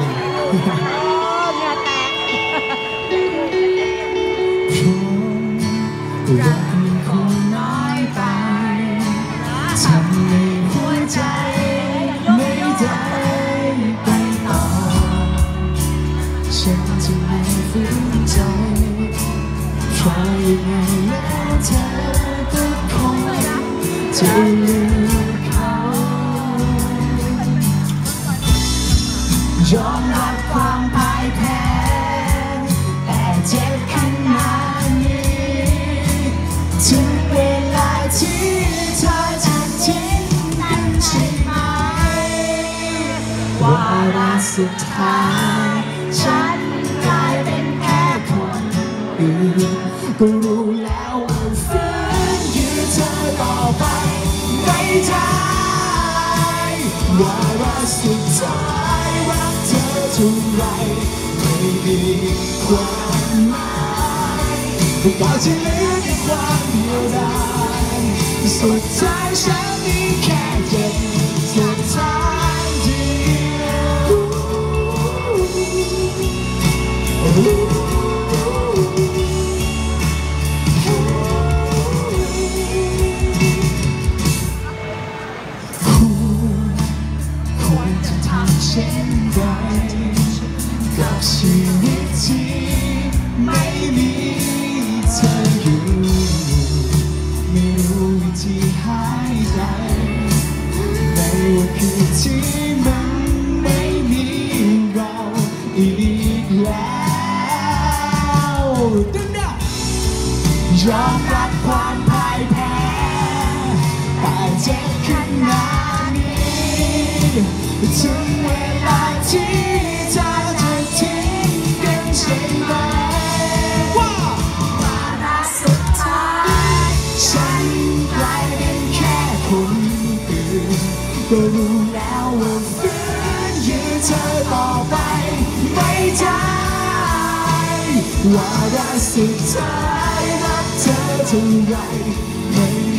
ริงๆรักมันคงน้อยไปทำให้หัวใจ ไม่ได้ไปต่อ ฉันจะไม่ฝืนใจเพราะยังไงแล้วเธอก็คงจะลืม ยอมรับความพ่ายแพ้แต่เจ็บขนาดนี้ถึงเวลาที่เธอจะทิ้งกันใช่ไหมวาระสุดท้ายฉันกลายเป็นแค่คนอื่นก็รู้แล้วว่าฝืนยืนเธอต่อไปไม่ได้วาระสุดท้าย เท่าไรไม่มีความหมายก็จะเหลือแค่ความเดียวดายสุดท้ายฉันมีแค่เจ็บ จะทำเช่นไรกับชีวิตที่ไม่มีเธออยู่ ไม่รู้วิธีหายใจในวันคืนที่มันไม่มีเราอีกแล้วดึงดังยอมรับความพ่ายแพ้แต่เจ็บขนาดนี้ ถึงเวลาที่เธอจะทิ้งกันใช่ไหมว้าววาระสุดท้ายฉันกลายเป็นแค่คนอื่นก็รู้แล้วว่าฝืนยืนเธอต่อไปไม่ได้วาระสุดท้ายรักเธอเท่าไรไม่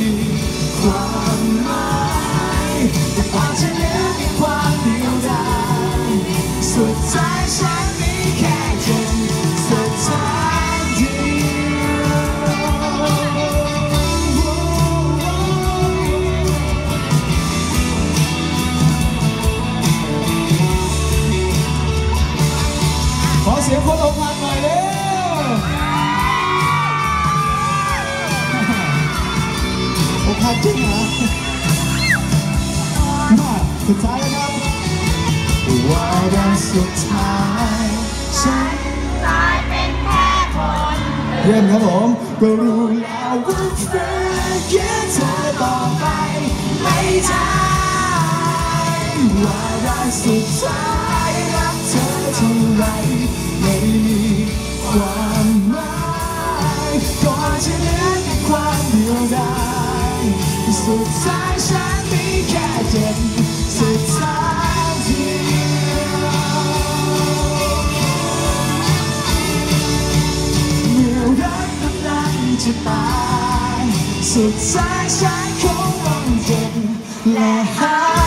จริงเหรอมาสุดท้ายแล้วครับว่าวันสุดท้ายฉันกลายเป็นแค่คนเยี่ยมครับผมก็รู้แล้วว่าเธอแค่เธอต่อไปไม่ได้ว่าวันสุดท้ายรักเธอเท่าไรไม่มีความ จะตายสุดท้ายฉันคงต้องเจ็บและหาย